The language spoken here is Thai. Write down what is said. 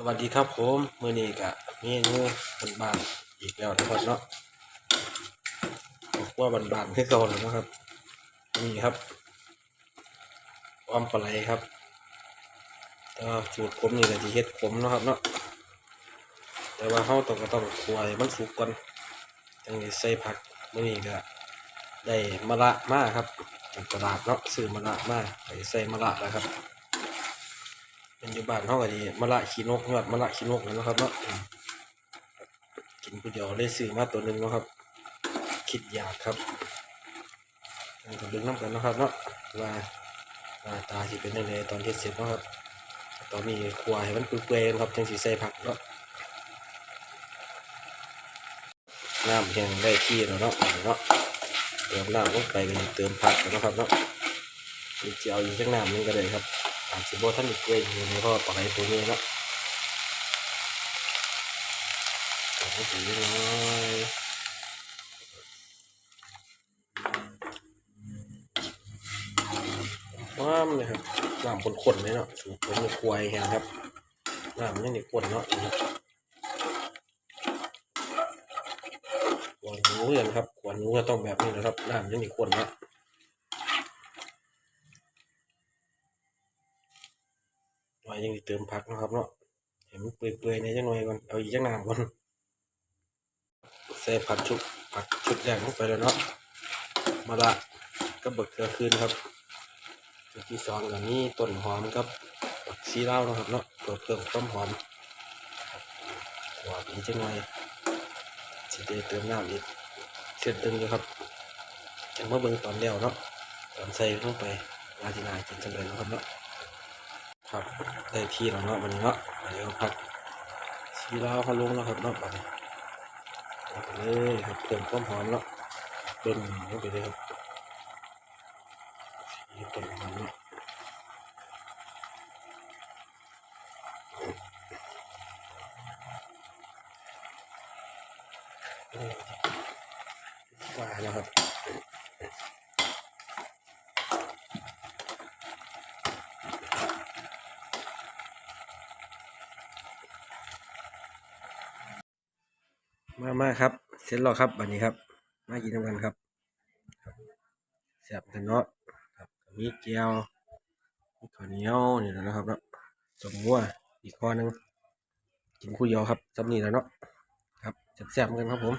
สวัสดีครับผมมื้อนี้ก็เมนูบ้านๆอีกแล้วนะครับเนาะบอกว่าบ้านๆคือเก่าแล้นะครับนี่ครับอ้อมปลาไหลครับก็สูตรผมนี่แหละที่เฮ็ดผมเนาะครับเนาะแต่ว่าเฮาต้องก็ต้องคั่วให้มันสุกก่อนจังได้ใส่ผักมื้อนี้ก็ได้มะระมากครับจากตลาดเนาะซื้อมะระมาไปใส่มะระแล้วครับ เป็นอยู่บ้านเฮาก็ดีมะละขี้นกยอดมะละขี้นกเลยเนะครับเนาะกินผู้เดียวเลยซื้อมาตัวหนึ่งนะครับ คิดอยากครับเราก็ดึงน้ำกันนะครับเนาะว่าหน้าตาสิเป็นยังไงตอนเฮ็ดเสร็จนะครับ ตอนนี้คั่วให้มันเปื่อยๆครับจังสิใส่ผักเนาะน้ำแห้งได้ที่แล้วเนาะเนาะเติมน้ำลงไปก็สิเติมผักนะครับเนาะนี่จะเอาอีกจักน้ำนึงก็ได้ครับ อาจจะบ่ท่านอีกเว้ยอยู่ในพ่อปลาไหลตัวนี้เนาะเอาไปสีน้อยว้ามเลยครับน้ำข้นๆเลยเนาะสูตรผมนี่ควายแห้งครับน้ำมันยังนี่ข้นเนาะนี่ครับขวานหนูเห็นครับขวานหนูก็ต้องแบบนี้นะครับน้ำยังนี่ข้นเนาะ หน่อ ยังเติมผักนะครับเนาะเห็นมันเปื่อยๆในจังหน่อยก่อนเอาอีกจังหน้ำก่อนใส่ผักชุบผักชุดแรกลงไปแล้วเนาะมาละก็บักเกลือคืนครับจุดที่สองก็มีต้นหอมกับบักซีเล้านะครับเนาะเพื่อเพิ่มความหอมหวานอีกจังหน่อยสิได้เติมน้ำอีกเสร็จตึงอยู่ครับจังมาเบิ่งตอนเดียวเนาะตอนใส่ลงไปวาจินากินจังเลยนะครับเนาะ ครับได้ที่แล้วเนาะวันนี้เนาะเดี๋ยวพักชีลาวเขาลงแล้วครับเนาะไปเอาไปเลยครับเติมความหอมเนาะเติมลงไปเลยครับชีต้นหอมเนาะว่าแล้วครับ มามาครับ เสร็จแล้วครับวันนี้ครับ มากินกันครับครับแซ่บกันเนาะครับมีเกี๊ยวมีข้าวเหนียวนี่แหละนะครับเนาะสมวัวอีกข้อนึงกินคู่เดียวครับจำนี่แล้วเนาะครับแซ่บๆกันครับผม